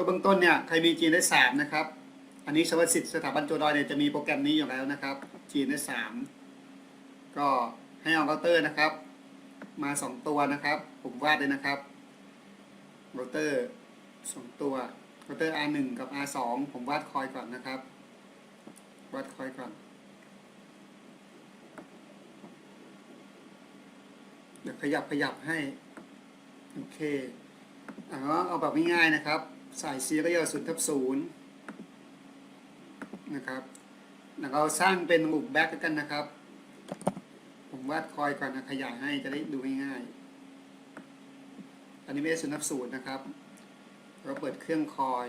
ก็เบื้องต้นเนี่ยใครมี GNS 3นะครับ อันนี้สวัสดิ์สถาบันโจดอยเนี่ยจะมีโปรแกรมนี้อยู่แล้วนะครับ GNS 3ก็ให้เอาเราเตอร์นะครับ มาสองตัวนะครับ ผมวาดเลยนะครับเราเตอร์สองตัวเราเตอร์ R1 กับ R2 ผมวาดคอยก่อนนะครับ วาดคอยก่อน เดี๋ยวขยับขยับให้ โอเคอ่าเอาแบบง่ายๆนะครับ ใส่ซีก็ยอศูนย์ทับศูนย์นะครับแล้วเราสร้างเป็นระบบแบ็กกันนะครับ ผมวาดคอยก่อนนะขยายให้จะได้ดูง่ายๆอันนี้ไม่ใช่ศูนย์ทับศูนย์นะครับ เราเปิดเครื่องคอย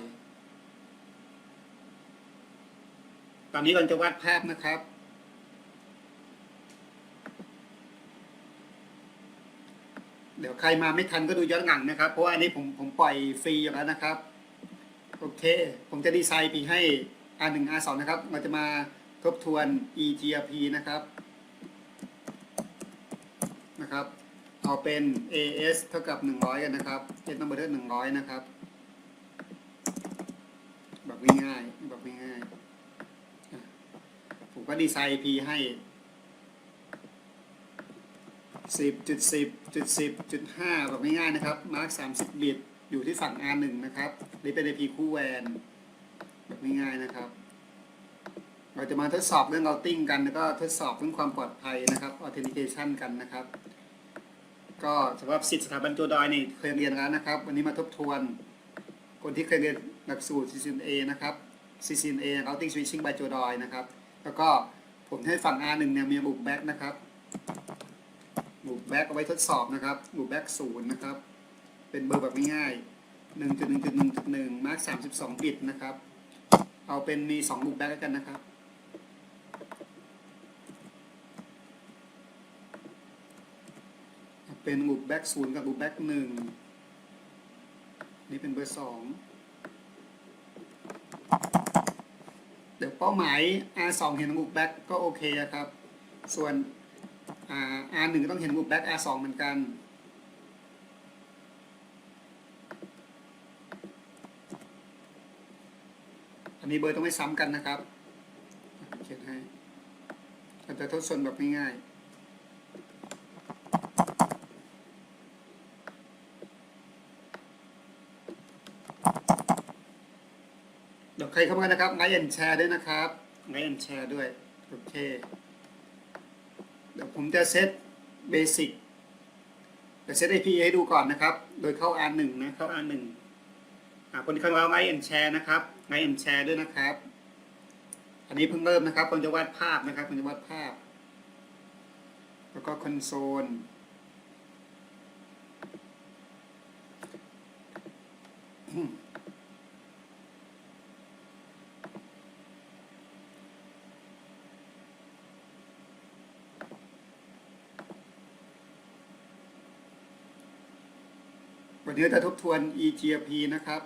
ตอนนี้เราจะวาดภาพนะครับเดี๋ยวใครมาไม่ทันก็ดูย้อนหลังนะครับ เพราะว่าอันนี้ผมผมปล่อยฟรีอยู่แล้วนะครับ โอเค ผมจะดีไซน์ปีให้ R1 R2 นะครับ เราจะมาทบทวน eGRP นะครับ นะครับ เอาเป็น AS เท่ากับ 100 กันนะครับ S number เท่า100 นะครับ แบบง่ายๆแบบง่ายๆผมก็ดีไซน์ P ให้สิบจุดสิบจุดสิบจุดห้าแบบง่ายๆนะครับ มาร์กสามสิบบิต อยู่ที่ฝั่ง R หนึ่งนะครับนี่เป็น IP คู่แวนแบบง่ายๆนะครับ เราจะมาทดสอบเรื่อง routing กัน แล้วก็ทดสอบเรื่องความปลอดภัยนะครับ authentication กันนะครับ ก็สำหรับสิทธิสถาบันตัวดอยนี่เคยเรียนแล้วนะครับ วันนี้มาทบทวน คนที่เคยเรียนหลักสูตร CCNA นะครับ CCNA routing switching by ตัวดอยนะครับ แล้วก็ผมให้ฝั่ง R หนึ่งเนี่ยมีบุกแบ็กนะครับบุกแบ็กเอาไว้ทดสอบนะครับบุกแบ็กศูนย์นะครับ เป็นเบอร์แบบง่ายๆหนึ่งจุดหนึ่งจุดหนึ่งจุดหนึ่งมาร์กสามสิบสองบิตนะครับ เอาเป็นมีสองบุกแบ็กแล้วกันนะครับ เป็นบุกแบ็กศูนย์กับบุกแบ็กหนึ่งนี่เป็นเบอร์สองเดี๋ยวเป้าหมาย R2 เห็นบุกแบ็กก็โอเคครับ ส่วน R หนึ่งต้องเห็นรูปแบ็ก R สองเหมือนกัน นนี้เบอร์ต้องไม่ซ้ำกันนะครับเขียนให้เราจะทดสอบแบบง่ายๆเดี๋ยวใครเข้ามานะครับไลค์แอนแชร์ด้วยนะครับไลค์แอนแชร์ด้วย โอเค เดี๋ยวผมจะเซตเบสิกจะเซต IP ให้ดูก่อนนะครับ โดยเข้า R1 นะ เข้า R1 อ่าคนที่เข้ามาไลค์แอนแชร์นะครับ ไลค์แอนแชร์ด้วยนะครับ อันนี้เพิ่งเริ่มนะครับผมจะวาดภาพนะครับผมจะวาดภาพ แล้วก็คอนโซลวันนี้จะทบทวน EGP นะครับ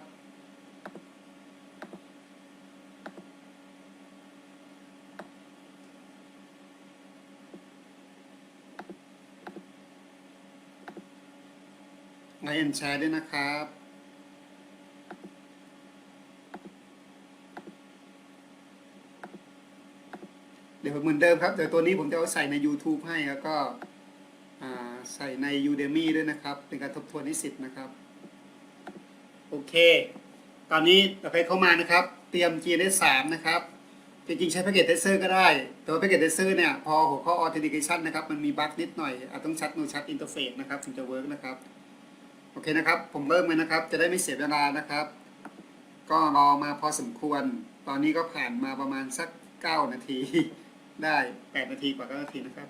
ไลค์แอนแชร์ด้วยนะครับเดี๋ยวเหมือนเดิมครับเดี๋ยวตัวนี้ผมจะเอาใส่ใน YouTube ให้แล้วก็ใส่ใน Udemy ด้วยนะครับ เป็นการทบทวนนิสิตนะครับ โอเค ตอนนี้เราไปเข้ามานะครับ เตรียม GNS 3นะครับ จริงๆ ใช้แพ็กเกจเทสเซอร์ก็ได้ แต่ว่าแพ็กเกจเทสเซอร์เนี่ย พอหัวข้อ authentication นะครับ มันมีบั๊กนิดหน่อยอาจต้องชัด no ชัด interface นะครับ ถึงจะเวิร์กนะครับ โอเคนะครับ ผมเริ่มเลยนะครับ จะได้ไม่เสียเวลานะครับ ก็รอมาพอสมควร ตอนนี้ก็ผ่านมาประมาณสัก 9 นาที ได้8นาทีกว่า9นาทีนะครับ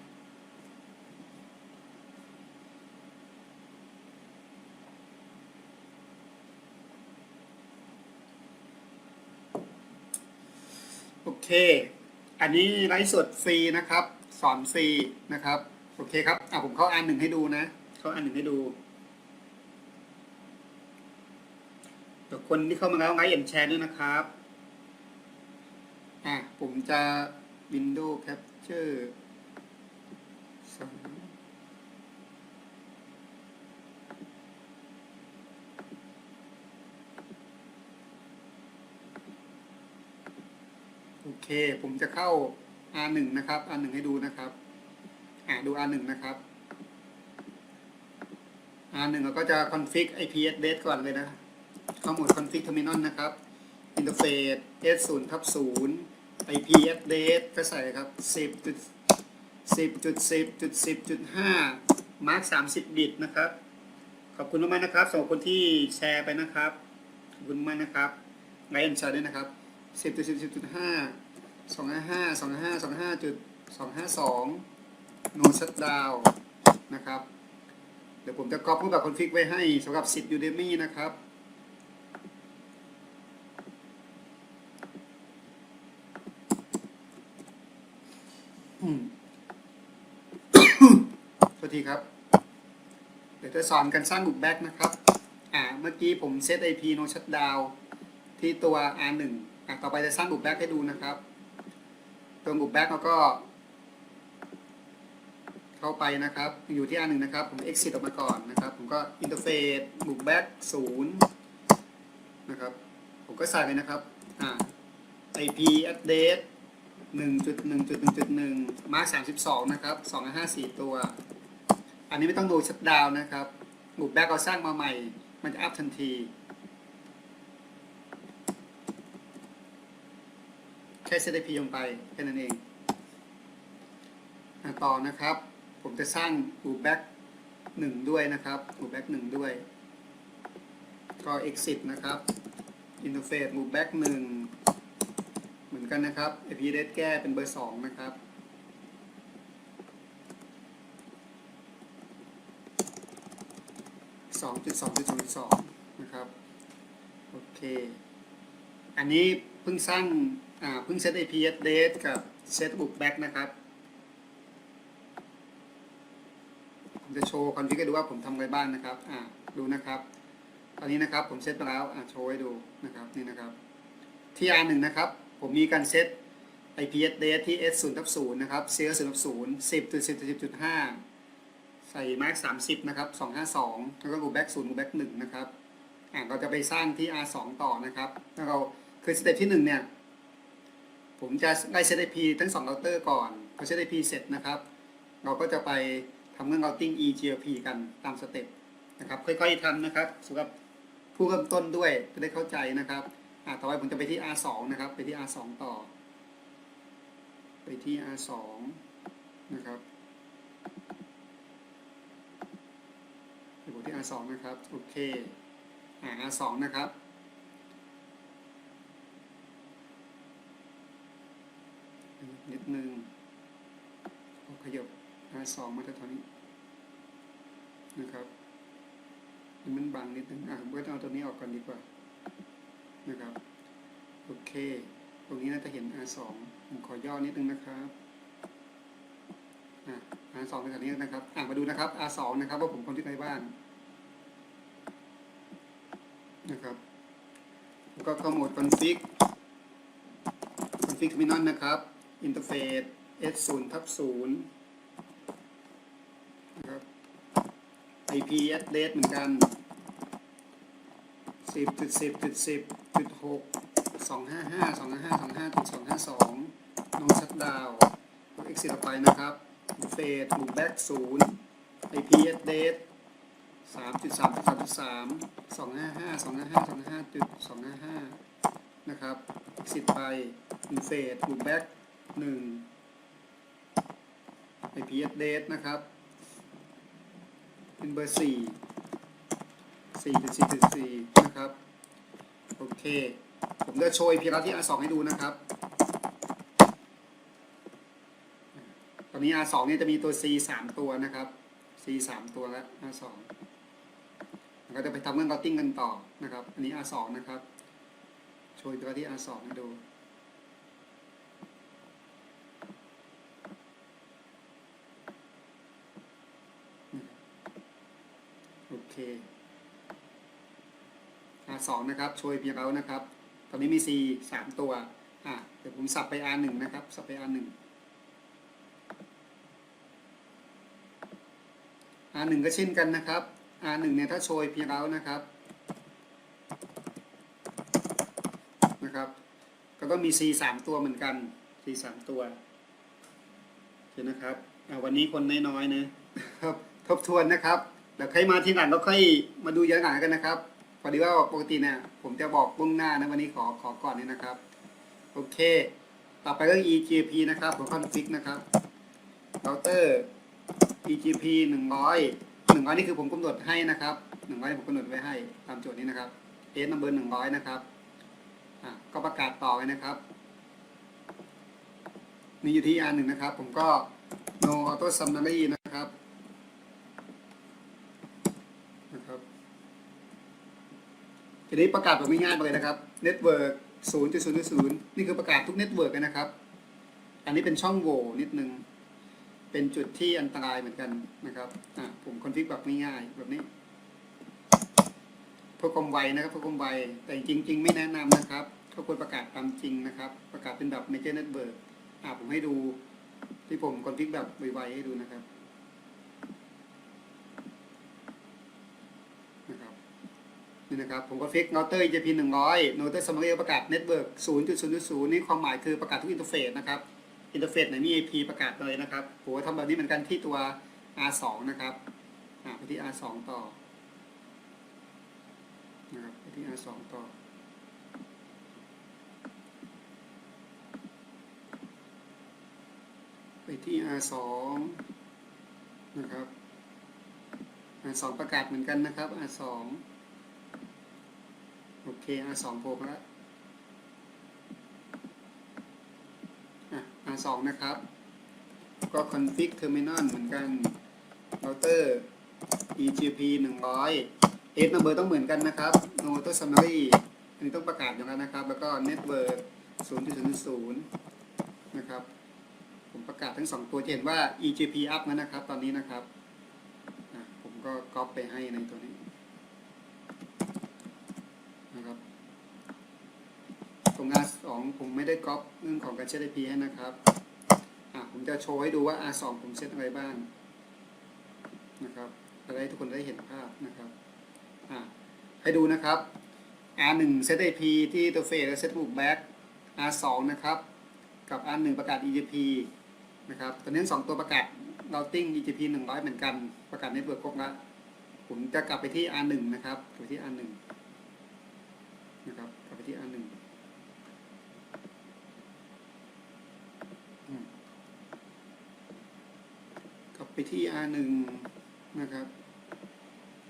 โอเค อันนี้ไลฟ์สดฟรีนะครับ สอนฟรีนะครับ โอเคครับ อะผมเข้าอันหนึ่งให้ดูนะ เข้าอันหนึ่งให้ดู คนที่เข้ามาแล้วไลค์แอนแชร์ด้วยนะครับอะผมจะ Windows Capture โอเค ผมจะเข้า R1 นะครับ R1 ให้ดูนะครับ อ่าดู R1 นะครับ R1 เราก็จะคอนฟิก IP address ก่อนเลยนะ ข้าโหมด config terminal นะครับ interface S0 ทับ0 IP address ก็ใส่ครับ10จุด10จุด10จุด10จุด5 mark 30บิตนะครับ ขอบคุณมากนะครับสำหรับคนที่แชร์ไปนะครับ ขอบคุณมากนะครับไลค์แอนแชร์ด้วยนะครับ10จุด10 10จุด5 255 255 255จุด252 no shutdown นะครับ เดี๋ยวผมจะก๊อปรูปแบบคอนฟิกไว้ให้สำหรับสิทธิ์ Udemy นะครับ อืม โทีครับ เดี๋ยวจะสอนการสร้างบุกแบ็กนะครับ อ่า เมื่อกี้ผมเซต IP no shutdown ที่ตัว R1 อะต่อไปจะสร้างบุกแบ็กให้ดูนะครับ ตัวบุกแบ็กเราก็ เข้าไปนะครับ อยู่ที่ R1 นะครับ ผม exit ออกมาก่อนนะครับ ผมก็ interface บุกแบ็กศูนย์นะครับ ผมก็ใส่เลยนะครับ อ่า IP address 1.1.1.1 mark 32 นะครับ 254 ตัว อันนี้ไม่ต้องดูชัดดาวนะครับบุกแบ็กเราสร้างมาใหม่ มันจะอัพทันทีแค่เซต IP ลงไปแค่นั้นเองต่อนะครับ ผมจะสร้างบุกแบ็กหนึ่งด้วยนะครับบุกแบ็กหนึ่งด้วย ก็ exit นะครับ interface บุกแบ็กหนึ่งเหมือนกันนะครับ IP address แก้เป็นเบอร์สองนะครับ สองจุดสองจุดสองสองนะครับ โอเค อันนี้เพิ่งสร้างอ่าเพิ่งเซต IP address กับเซต book back นะครับ ผมจะโชว์คอนฟิกให้ดูว่าผมทำอะไรบ้างนะครับ อ่า ดูนะครับ ตอนนี้นะครับผมเซตมาแล้ว อ่าโชว์ให้ดูนะครับ นี่นะครับ ที่ R1 นะครับ ผมมีการเซต IP address ที่ S0 ทับ0นะครับ C 0ทับ0 10 ใส่มาร์ก30นะครับ252แล้วก็รูแบ็ก0รูแบ็ก1นะครับอ่าเราจะไปสร้างที่ R2 ต่อนะครับแล้วเราคือสเต็ปที่1เนี่ยผมจะได้เซต IP ทั้ง2เราเตอร์ก่อนพอเซต IP เสร็จนะครับ เราก็จะไปทำเรื่อง routing eGLP กันตามสเต็ปนะครับ ค่อยๆทำนะครับสำหรับผู้เริ่มต้นด้วยจะได้เข้าใจนะครับอ่าต่อไปผมจะไปที่ R2 นะครับ ไปที่ R2 ต่อ ไปที่ R2 นะครับ ไปบทที่ R2 นะครับ โอเคอ่า R2 นะครับ นิดนึงเขยับ R2 มาแถวๆนี้นะครับมันบังนิดนึงอะผมก็จะเอาตัวนี้ออกก่อนดีกว่านะครับ โอเค ตรงนี้น่าจะเห็น R2 ผมขอย่อนิดนึงนะครับอะ R2 ในแถวนี้นะครับ อะมาดูนะครับ R2 นะครับว่าผมคนที่ไหนบ้าง นะครับก็เข้าโหมดคอนฟิกคอนฟิกมินอนนะครับอินเทอร์เฟซ s 0ทับศูนย์นะครับ IP address เหมือนกัน 10.10.10.6 255 255 252 น้องชัดดาวเอ็กซ์ต่อไปนะครับเฟสบุกแบ็กศูนย์ IP address สามจุดสามสามจุดสามสองห้าห้าสองห้าห้าสองห้าจุดสองห้าห้านะครับสิบไปอินเฟดบุกแบ็กหนึ่งไอพีเอสเดนะครับ เป็นเบอร์สี่สี่จุดสี่จุดสี่นะครับ โอเค ผมจะโชว์ IP รัที่ R2 ให้ดูนะครับ ตอนนี้ R2 เนี่ยจะมีตัว C สามตัวนะครับ C สามตัวแล้ว R2 ก็จะไปทำเรื่อง routing กันต่อนะครับ อันนี้ R2 นะครับโชว์ตัวที่ R2 ให้ดูโอเค R2 นะครับโชว์ IP เรานะครับ ตอนนี้มี C สามตัว อะ เดี๋ยวผมสับไป R1 นะครับ สับไป R1 R1 ก็เช่นกันนะครับ R1 เนี่ยถ้าโชยพียงแล้วนะครับนะครับ ก็ต้องมี C สามตัวเหมือนกัน C สามตัวโอเคนะครับอ่าวันนี้คนน้อยๆนะครับทบทวนนะครับเดี๋ยวใครมาทีหลังก็ค่อยมาดูย้อนหลังกันนะครับพอดีว่าปกติเนี่ยผมจะบอกล่วงหน้านะวันนี้ขอขอก่อนนี่นะครับโอเค ต่อไปก็ EGP นะครับผมคอนฟิกนะครับเราเตอร์ EGP หนึ่งร้อย หนึ่งร้อยนี่คือผมกำหนดให้นะครับหนึ่งร้อยผมกำหนดไว้ให้ตามโจทย์นี้นะครับ S number หนึ่งร้อยนะครับอะก็ประกาศต่อเลยนะครับนี่อยู่ที่ R หนึ่งนะครับ ผมก็ no auto summary นะครับนะครับทีนี้ประกาศแบบง่ายๆมาเลยนะครับ network 0.0.0 นี่คือประกาศทุกเน็ตเวิร์กเลยนะครับ อันนี้เป็นช่องโหว่นิดนึง เป็นจุดที่อันตรายเหมือนกันนะครับอะผมคอนฟิกแบบง่ายๆแบบนี้เพื่อความไวนะครับเพื่อความไวแต่จริง ๆ ไม่แนะนำนะครับก็ควรประกาศตามจริงนะครับ ประกาศเป็นแบบ major network อะผมให้ดูที่ผมคอนฟิกแบบไวๆให้ดูนะครับนะครับนี่นะครับผมก็ฟิก router EJP 100 router summary ประกาศ network 0.0.0 นี่ความหมายคือประกาศทุกอินเทอร์เฟซนะครับ อินเทอร์เฟซไหนมี IP ประกาศเลยนะครับผมก็ทำแบบนี้เหมือนกันที่ตัว R2 นะครับอ่าไปที่ R2 ต่อนะครับไปที่ R2 ต่อไปที่ R2 นะครับ R2 ประกาศเหมือนกันนะครับ R2 โอเค R2 โผล่แล้วอะ R2 นะครับ ก็ config terminal เหมือนกัน router EGP 100 S number ต้องเหมือนกันนะครับ no router summary อันนี้ต้องประกาศอย่างนั้นนะครับ แล้วก็ network 0.0.0 นะครับ ผมประกาศทั้งสองตัวจะเห็นว่า EGP up นะครับ ตอนนี้นะครับ ผมก็ก๊อปไปให้ในตัวนี้ นะครับ ตรง R2 ผมไม่ได้ก๊อปเรื่องของการเช็ด IP ให้นะครับอะผมจะโชว์ให้ดูว่า R2 ผมเซตอะไรบ้างนะครับจะได้ทุกคนได้เห็นภาพนะครับอะให้ดูนะครับ R1 เซต IP ที่ตัวเฟสและเซตบุกแบ็ก R2 นะครับ กับ R1 ประกาศ EGP นะครับตอนนี้สองตัวประกาศ routing EGP 100 เหมือนกัน ประกาศในเบิร์ครบแล้วผมจะกลับไปที่ R1 นะครับกลับไปที่ R1 นะครับกลับไปที่ R1 อืม กลับไปที่ R1 นะครับ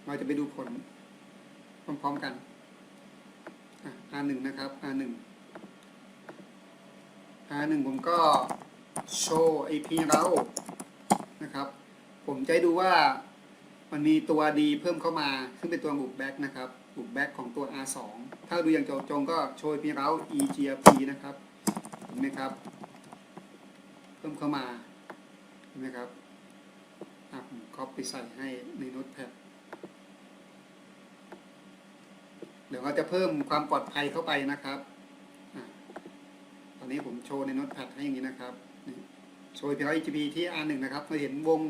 เราจะไปดูผล พร้อมๆกันอะ R1 นะครับ R1 R1 ผมก็โชว์ IP เรานะครับ ผมจะดูว่ามันมีตัวดีเพิ่มเข้ามา ซึ่งเป็นตัวบุกแบ็กนะครับ บุกแบ็กของตัว R2 ถ้าดูอย่างจาะจงก็โชว์ IP เรา EGRP นะครับ เห็นไหมครับ เพิ่มเข้ามา เห็นไหมครับ ก๊อปไปใส่ให้ในโน้ตแพดเดี๋ยวเราจะเพิ่มความปลอดภัยเข้าไปนะครับอตอนนี้ผมโชว์ในโน้ตแพดให้อย่างนี้นะครับ โชว์ IP เรา EGP ที่ R1 นะครับเราเห็นวง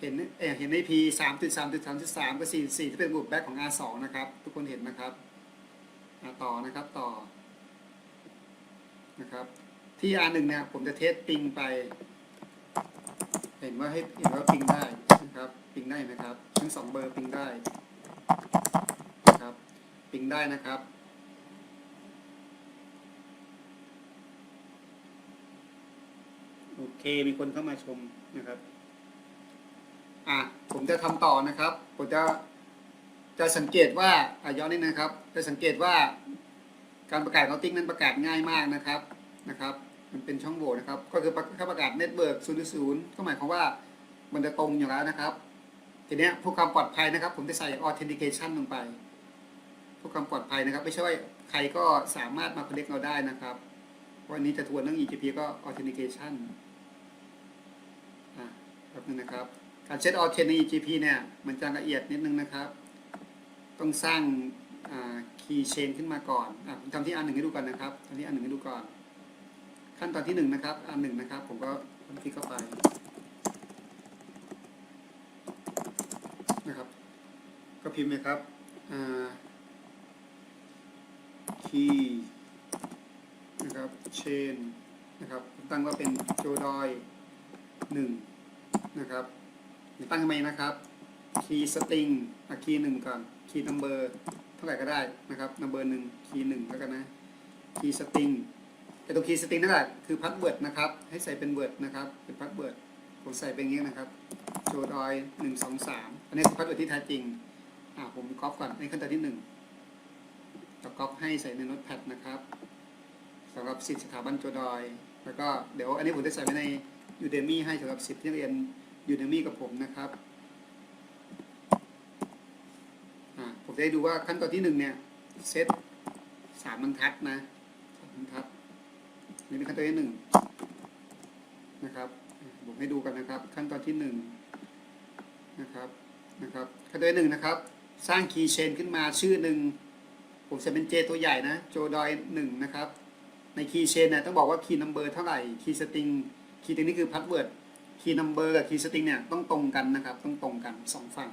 เห็นเอเห็น IP 3.3.3.3กับ4.4ที่เป็นบุกแบ็กของ R2 นะครับ ทุกคนเห็นนะครับ ต่อนะครับต่อนะครับ ที่ R1 เนี่ยผมจะเทสปิงไป เห็นว่าให้เห็นว่าปิงได้นะครับปิงได้ไหมครับ ทั้งสองเบอร์ปิงได้นะครับปิงได้นะครับโอเคมีคนเข้ามาชมนะครับอะผมจะทำต่อนะครับ ผมจะจะสังเกตว่าอะย้อนนิดนะครับ จะสังเกตว่าการประกาศเขาติ้งนั้นประกาศง่ายมากนะครับนะครับ มันเป็นช่องโหว่นะครับ ก็คือถ้าประกาศเน็ตเวิร์ก0.0ก็หมายความว่ามันจะตรงอยู่แล้วนะครับ ทีนี้พื่อความปลอดภัยนะครับ ผมจะใส่ authentication ลงไปพื่อความปลอดภัยนะครับ ไม่ใช่ว่าใครก็สามารถมา connect เราได้นะครับวันนี้จะทวนเรื่อง EGP ก็ authentication อะแป๊บนึงนะครับ การเช็ด authent ใน EGP เนี่ยมันจะละเอียดนิดนึงนะครับ ต้องสร้างคีย์เชนขึ้นมาก่อนอะผมทำที่อันหนึ่งให้ดูก่อนนะครับทำที่อันหนึ่งให้ดูก่อน ขั้นตอนที่หนึ่งนะครับอันหนึ่งนะครับ ผมก็คลิกเข้าไปนะครับ ก็พิมพ์เลยครับคีย์นะครับ chain นะครับตั้งว่าเป็นโจดอยหนึ่งนะครับตั้งทำไมนะครับ key string อะ key หนึ่งก่อน key number เท่าไหร่ก็ได้นะครับ number หนึ่ง key หนึ่งแล้วกันนะ key string แต่ตัว key string นั่นแหละคือ password นะครับ ให้ใส่เป็น word นะครับเป็น password ผมใส่เป็นอย่างนี้นะครับโจดอยหนึ่งสองสามอันนี้คือ password ที่แท้จริงอ่าผมก๊อปก่อนในขั้นตอนที่หนึ่งจะก๊อปให้ใส่ในโน้ตแพดนะครับสำหรับสิทธิสถาบันโจดอย แล้วก็เดี๋ยวอันนี้ผมจะใส่ไว้ใน Udemy ให้สำหรับสิทธิที่เรียน Udemy กับผมนะครับอ่าผมจะให้ดูว่าขั้นตอนที่หนึ่งเนี่ยเซตสามบรรทัดนะสามบรรทัด นี่เป็นขั้นตอนที่หนึ่งนะครับอ่าผมให้ดูกันนะครับ ขั้นตอนที่หนึ่งนะครับนะครับขั้นตอนที่หนึ่งนะครับ สร้างคีย์เชนขึ้นมาชื่อหนึ่งผมจะเป็น J ตัวใหญ่นะโจดอยหนึ่งนะครับ ในคีย์เชนเนี่ยต้องบอกว่าคีย์นัมเบอร์เท่าไหร่คีย์สตริงคีย์ตรงนี้คือพาสเวิร์ดคีย์นัมเบอร์กับคีย์สตริงเนี่ยต้องตรงกันนะครับ ต้องตรงกันสองฝั่ง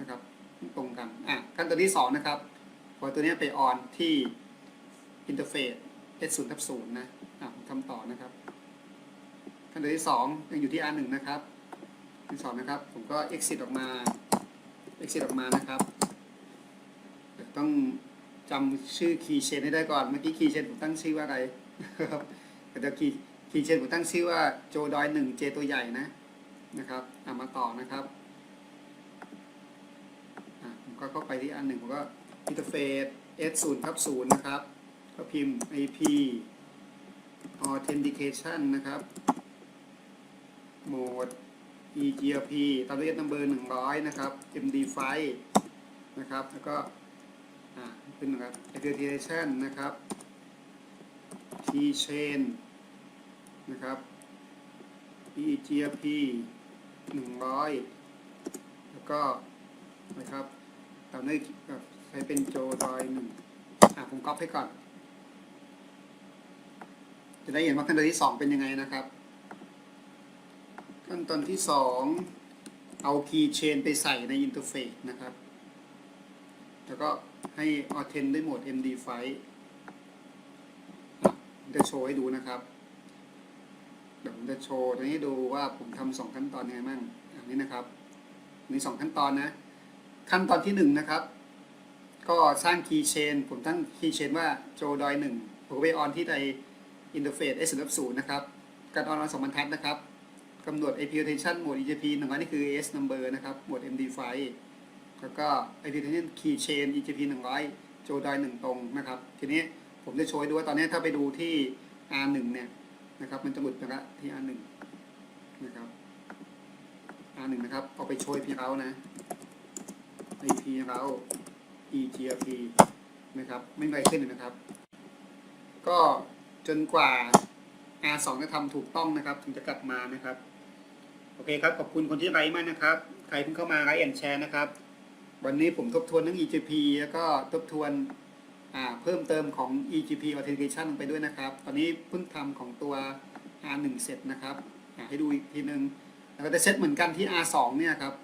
นะครับต้องตรงกันอะขั้นตอนที่สองนะครับพอตัวนี้ไปออนที่อินเทอร์เฟซ S 0ทับ0นะอะผมทำต่อนะครับขั้นตอนที่สองยังอยู่ที่ R 1นะครับที่สองนะครับ ผมก็ exit ออกมา exit ออกมานะครับต้องจำชื่อคีย์เชนให้ได้ก่อน เมื่อกี้คีย์เชนผมตั้งชื่อว่าอะไรครับแต่เดี๋ยวคีย์คีย์เชนผมตั้งชื่อว่าโจดอยหนึ่งเจตัวใหญ่นะนะครับเอามาต่อนะครับผมก็เข้าไปที่อันหนึ่งผมก็ interface s 0ทับ0นะครับ ก็พิมพ์ ip authentication นะครับ mode egrp ตามด้วย number 100 นะครับ md5 นะครับ แล้วก็อ่าขึ้นนะครับ authentication นะครับ keychain นะครับ egrp 100 แล้วก็นะครับตามด้วยกับใช้เป็นโจดอยหนึ่งอ่าผมก๊อปให้ก่อน จะได้เห็นว่าขั้นตอนที่สองเป็นยังไงนะครับ ขั้นตอนที่สองเอาคีย์เชนไปใส่ในอินเทอร์เฟซนะครับ แล้วก็ให้ authent ด้วยโหมด MD5 อะผมจะโชว์ให้ดูนะครับเดี๋ยวผมจะโชว์ตรงนี้ดูว่าผมทำสองขั้นตอนยังไงบ้างอันนี้นะครับ มีสองขั้นตอนนะ ขั้นตอนที่หนึ่งนะครับ ก็สร้างคีย์เชน ผมตั้งคีย์เชนว่าโจดอยหนึ่งผมก็ไปออนที่ใน อินเทอร์เฟซ S 0นะครับ การออนไลน์สองบรรทัดนะครับกำหนด IP rotation โหมด EGP หนึ่งร้อยนี่คือ S number นะครับ โหมด MD5 แล้วก็ IP rotation key chain EGP หนึ่งร้อยโจดอยหนึ่งตรงนะครับ ทีนี้ผมจะโชว์ดูว่าตอนนี้ถ้าไปดูที่ R1 เนี่ยนะครับมันจะหมุดไปละที่ R1 นะครับ R1 นะครับเอาไปโชว์ IP เรานะ IP เรา EGP นะครับ ไม่ไรขึ้นนะครับ ก็ จนกว่า R2 จะทำถูกต้องนะครับ ถึงจะกลับมานะครับ โอเคครับ ขอบคุณคนที่ไลค์มากนะครับ ใครเพิ่งเข้ามาไลค์แอนแชร์นะครับ วันนี้ผมทบทวนทั้ง EGP แล้วก็ทบทวนเพิ่มเติมของ EGP Authentication ไปด้วยนะครับ ตอนนี้เพิ่งทำของตัว R1 เสร็จนะครับ ให้ดูอีกทีนึง แล้วก็จะเซตเหมือนกันที่ R2 เนี่ยครับ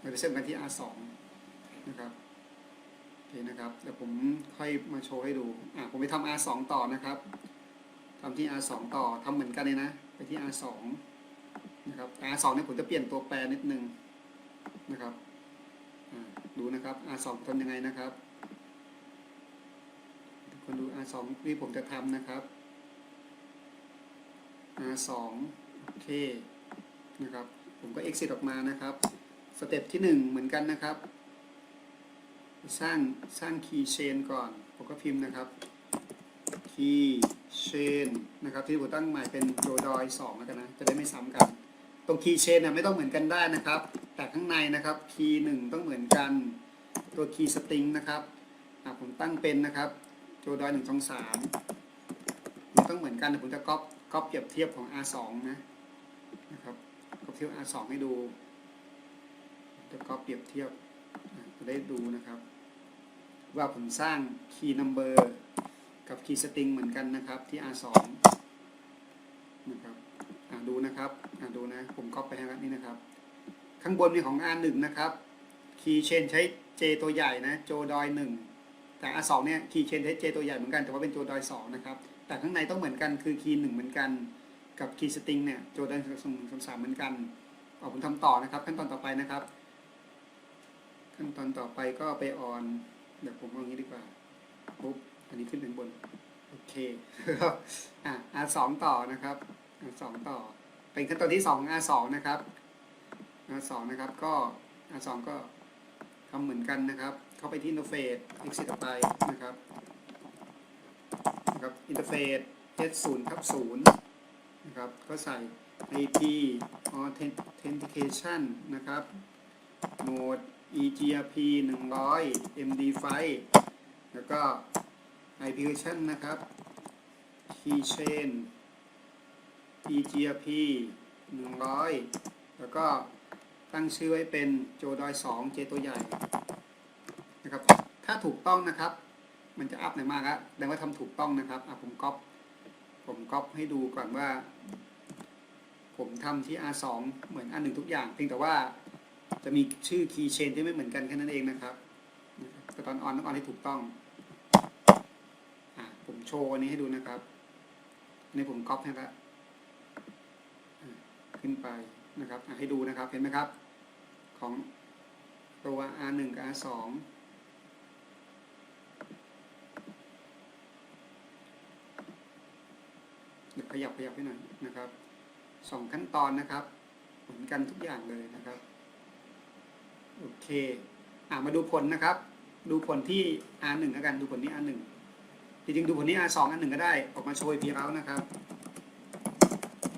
เราจะเซตเหมือนกันที่ R2 นะครับโอเคนะครับ เดี๋ยวผมค่อยมาโชว์ให้ดู อ่าผมไปทำ R2 ต่อนะครับ ทำที่ R2 ต่อทำเหมือนกันเลยนะ ไปที่ R2 นะครับ R2 เนี่ยผมจะเปลี่ยนตัวแปรนิดนึงนะครับดูนะครับ R2 ทำยังไงนะครับทุกคนดู R2 ที่ผมจะทำนะครับ R2 โอเคนะครับ ผมก็ exit ออกมานะครับสเต็ปที่ 1 เหมือนกันนะครับ สร้างสร้าง key chain ก่อน ผมก็พิมพ์นะครับ key chain นะครับที่ผมตั้งใหม่เป็นโจดอย2แล้วกันนะ จะได้ไม่ซ้ำกัน ตรง key chain นะไม่ต้องเหมือนกันได้นะครับ แต่ข้างในนะครับ key 1ต้องเหมือนกัน ตัว key string นะครับผมตั้งเป็นนะครับโจดอย1 2 3มันต้องเหมือนกันแต่ผมจะก๊อปก๊อปเปรียบเทียบของ R2 นะนะครับก๊อปเทียบ R2 ให้ดูจะก๊อปเปรียบเทียบจะได้ดูนะครับ ว่าผมสร้าง key number กับ key string เหมือนกันนะครับที่ R2 นะครับอ่าดูนะครับอ่าดูนะ ผมก๊อปไปให้แล้วนี่นะครับ ข้างบนมีของ R1 นะครับ key chain ใช้ J ตัวใหญ่นะโจดอย1แต่แต่ R2 เนี่ยคีย์เชนเทสเจตัวใหญ่เหมือนกันแต่ว่าเป็นตัวดอยสองนะครับ แต่ข้างในต้องเหมือนกันคือคีย์หนึ่งเหมือนกัน กับคีย์สตริงเนี่ยโจดอยสองสามเหมือนกันเอาผมทำต่อนะครับ ขั้นตอนต่อไปนะครับ ขั้นตอนต่อไปก็ไปออนเดี๋ยวผมเอางี้ดีกว่าปุ๊บ อันนี้ขึ้นเป็นบน โอเคอะ R2 ต่อนะครับ R2 ต่อ เป็นขั้นตอนที่2 R2 นะครับ R2 นะครับ ก็ R2 ก็ทำเหมือนกันนะครับ เข้าไปที่ interface exit ออกไปนะครับนะครับ interface h0 ทับ0นย์นะครับ ก็ใส่ IP authentication นะครับ mode egrp 100 md5 แล้วก็ IP version นะครับ keychain egrp 100 แล้วก็ตั้งชื่อไว้เป็นโจดอย2เจตัวใหญ่นะครับ ถ้าถูกต้องนะครับ มันจะอัพไหนมากอะแสดงว่าทำถูกต้องนะครับอะผมก๊อปผมก๊อปให้ดูก่อนว่า ผมทำที่ R2 เหมือน R1 ทุกอย่างเพียงแต่ว่าจะมีชื่อ key chain ที่ไม่เหมือนกันแค่นั้นเองนะครับแต่ตอนออนต้องออนให้ถูกต้อง อะผมโชว์อันนี้ให้ดูนะครับนนี้ผมก๊อปให้แล้วขึ้นไปนะครับให้ดูนะครับเห็นไหมครับ ของตัว R1 กับ R2 เดี๋ยวขยับขยับให้หน่อยนะครับสองขั้นตอนนะครับ เหมือนกันทุกอย่างเลยนะครับ โอเค อ่ามาดูผลนะครับ ดูผลที่ R1 แล้วกัน ดูผลที่ R1 จริงๆดูผลที่ R2 R1 ก็ได้ ออกมาโชว์ IP เรานะครับ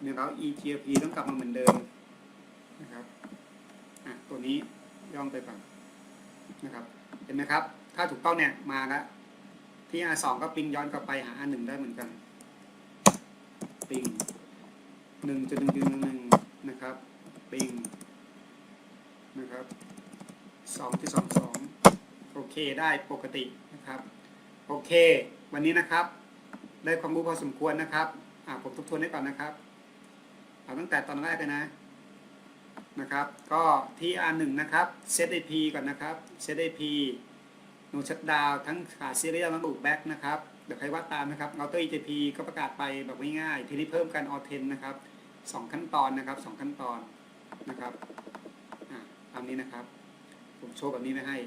เนี่ยเรา EGP ต้องกลับมาเหมือนเดิมนะครับอะตัวนี้ย่องไปก่อนะครับ เห็นไหมครับ ถ้าถูกต้องเนี่ยมาแล้วที่ R2 ก็ปิงย้อนกลับไปหา R1 ได้เหมือนกัน ปิงหนึ่งจุดหนึ่งจุดหนึ่งหนึ่งนะครับ ปิงนะครับสองที่สองสองโอเคได้ปกตินะครับ โอเค วันนี้นะครับ ได้ความรู้พอสมควรนะครับอ่าผมทบทวนให้ก่อนนะครับเอาตั้งแต่ตอนแรกเลยนะนะครับ ก็ที่ R1 นะครับ set IP ก่อนนะครับ set IP no shutdown ทั้งขา serial และ loop back นะครับเดี๋ยวใครว่าตามนะครับ router EJP ก็ประกาศไปแบบง่ายๆทีนี้เพิ่มการ authent นะครับสองขั้นตอนนะครับสองขั้นตอนนะครับอ่าตามนี้นะครับ ผมโชว์แบบนี้ไว้ให้